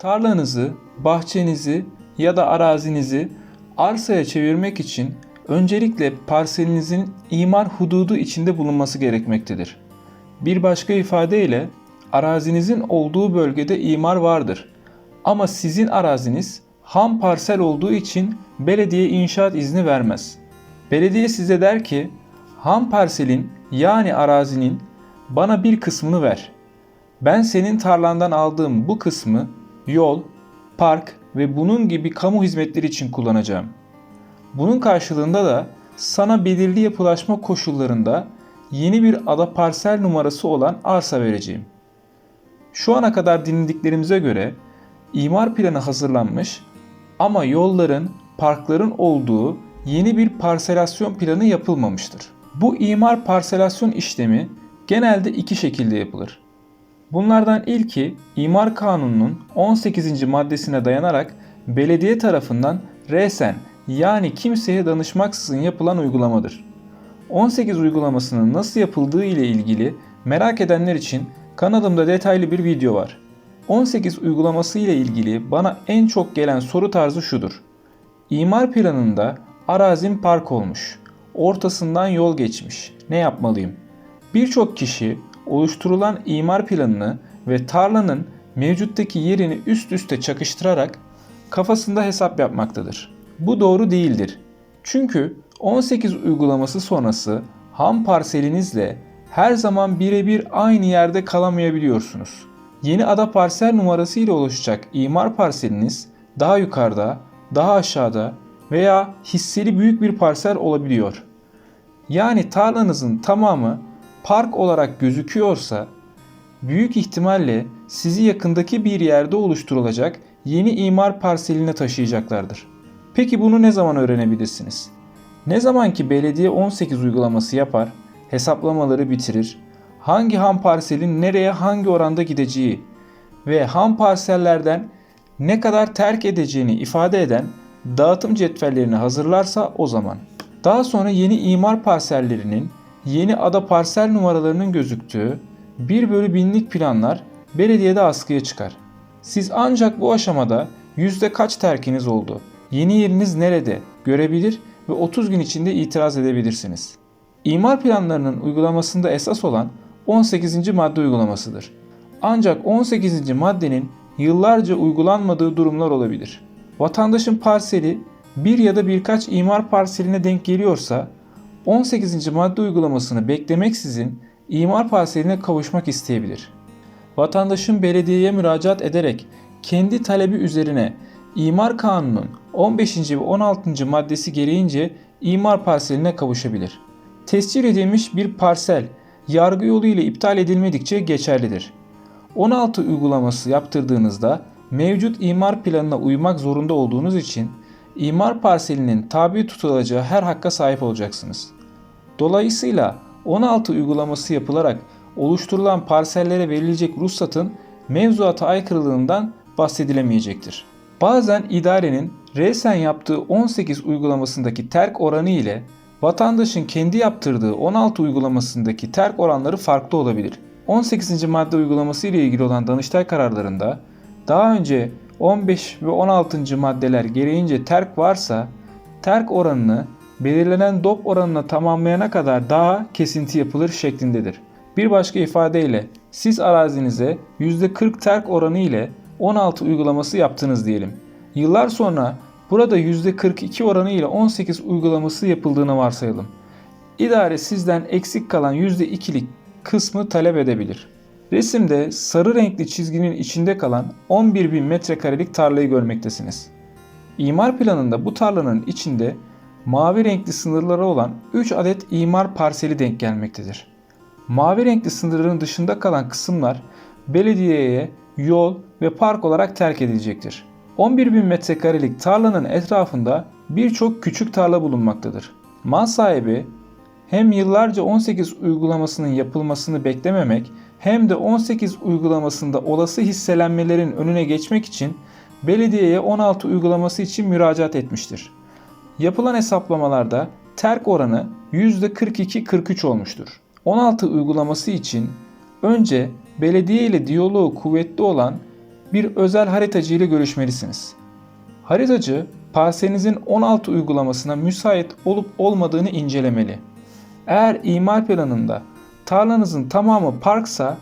Tarlanızı, bahçenizi ya da arazinizi arsaya çevirmek için öncelikle parselinizin imar hududu içinde bulunması gerekmektedir. Bir başka ifadeyle arazinizin olduğu bölgede imar vardır. Ama sizin araziniz ham parsel olduğu için belediye inşaat izni vermez. Belediye size der ki ham parselin yani arazinin bana bir kısmını ver. Ben senin tarlandan aldığım bu kısmı yol, park ve bunun gibi kamu hizmetleri için kullanacağım. Bunun karşılığında da sana belirli yapılaşma koşullarında yeni bir ada parsel numarası olan arsa vereceğim. Şu ana kadar dinlediklerimize göre imar planı hazırlanmış ama yolların, parkların olduğu yeni bir parselasyon planı yapılmamıştır. Bu imar parselasyon işlemi genelde iki şekilde yapılır. Bunlardan ilki İmar Kanunu'nun 18. maddesine dayanarak belediye tarafından resen yani kimseye danışmaksızın yapılan uygulamadır. 18 uygulamasının nasıl yapıldığı ile ilgili merak edenler için kanalımda detaylı bir video var. 18 uygulaması ile ilgili bana en çok gelen soru tarzı şudur. İmar planında arazim park olmuş. Ortasından yol geçmiş. Ne yapmalıyım? Birçok kişi oluşturulan imar planını ve tarlanın mevcuttaki yerini üst üste çakıştırarak kafasında hesap yapmaktadır. Bu doğru değildir. Çünkü 18 uygulaması sonrası ham parselinizle her zaman birebir aynı yerde kalamayabiliyorsunuz. Yeni ada parsel numarası ile oluşacak imar parseliniz daha yukarıda, daha aşağıda veya hisseli büyük bir parsel olabiliyor. Yani tarlanızın tamamı park olarak gözüküyorsa büyük ihtimalle sizi yakındaki bir yerde oluşturulacak yeni imar parseline taşıyacaklardır. Peki bunu ne zaman öğrenebilirsiniz? Ne zaman ki belediye 18 uygulaması yapar, hesaplamaları bitirir, hangi ham parselin nereye hangi oranda gideceği ve ham parsellerden ne kadar terk edeceğini ifade eden dağıtım cetvellerini hazırlarsa o zaman. Daha sonra yeni imar parsellerinin yeni ada parsel numaralarının gözüktüğü 1 bölü binlik planlar belediyede askıya çıkar. Siz ancak bu aşamada yüzde kaç terkiniz oldu, yeni yeriniz nerede görebilir ve 30 gün içinde itiraz edebilirsiniz. İmar planlarının uygulamasında esas olan 18. madde uygulamasıdır. Ancak 18. maddenin yıllarca uygulanmadığı durumlar olabilir. Vatandaşın parseli bir ya da birkaç imar parseline denk geliyorsa 18. madde uygulamasını beklemeksizin imar parseline kavuşmak isteyebilir. Vatandaşın belediyeye müracaat ederek kendi talebi üzerine İmar Kanunu'nun 15. ve 16. maddesi gereğince imar parseline kavuşabilir. Tescil edilmiş bir parsel yargı yolu ile iptal edilmedikçe geçerlidir. 16 uygulaması yaptırdığınızda mevcut imar planına uymak zorunda olduğunuz için imar parselinin tabi tutulacağı her hakka sahip olacaksınız. Dolayısıyla 16 uygulaması yapılarak oluşturulan parsellere verilecek ruhsatın mevzuata aykırılığından bahsedilemeyecektir. Bazen idarenin resen yaptığı 18 uygulamasındaki terk oranı ile vatandaşın kendi yaptırdığı 16 uygulamasındaki terk oranları farklı olabilir. 18. madde uygulaması ile ilgili olan Danıştay kararlarında daha önce 15 ve 16. maddeler gereğince terk varsa terk oranını belirlenen DOP oranına tamamlayana kadar daha kesinti yapılır şeklindedir. Bir başka ifadeyle siz arazinize %40 terk oranı ile 16 uygulaması yaptınız diyelim. Yıllar sonra burada %42 oranı ile 18 uygulaması yapıldığını varsayalım. İdare sizden eksik kalan %2'lik kısmı talep edebilir. Resimde sarı renkli çizginin içinde kalan 11.000 metrekarelik tarlayı görmektesiniz. İmar planında bu tarlanın içinde mavi renkli sınırları olan 3 adet imar parseli denk gelmektedir. Mavi renkli sınırların dışında kalan kısımlar belediyeye yol ve park olarak terk edilecektir. 11.000 metrekarelik tarlanın etrafında birçok küçük tarla bulunmaktadır. Mal sahibi hem yıllarca 18 uygulamasının yapılmasını beklememek hem de 18 uygulamasında olası hisselenmelerin önüne geçmek için belediyeye 16 uygulaması için müracaat etmiştir. Yapılan hesaplamalarda terk oranı %42-43 olmuştur. 16 uygulaması için önce belediye ile diyaloğu kuvvetli olan bir özel haritacı ile görüşmelisiniz. Haritacı, parselinizin 16 uygulamasına müsait olup olmadığını incelemeli. Eğer imar planında tarlanızın tamamı parksa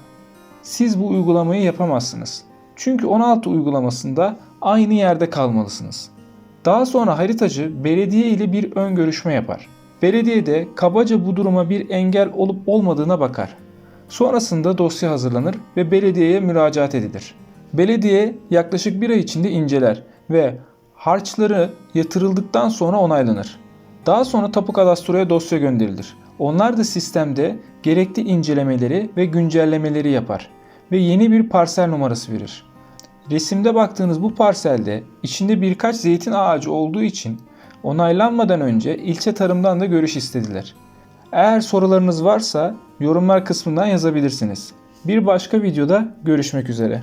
siz bu uygulamayı yapamazsınız. Çünkü 16 uygulamasında aynı yerde kalmalısınız. Daha sonra haritacı belediye ile bir ön görüşme yapar. Belediye de kabaca bu duruma bir engel olup olmadığına bakar. Sonrasında dosya hazırlanır ve belediyeye müracaat edilir. Belediye yaklaşık bir ay içinde inceler ve harçları yatırıldıktan sonra onaylanır. Daha sonra tapu kadastroya dosya gönderilir. Onlar da sistemde gerekli incelemeleri ve güncellemeleri yapar ve yeni bir parsel numarası verir. Resimde baktığınız bu parselde içinde birkaç zeytin ağacı olduğu için onaylanmadan önce ilçe tarımdan da görüş istediler. Eğer sorularınız varsa yorumlar kısmından yazabilirsiniz. Bir başka videoda görüşmek üzere.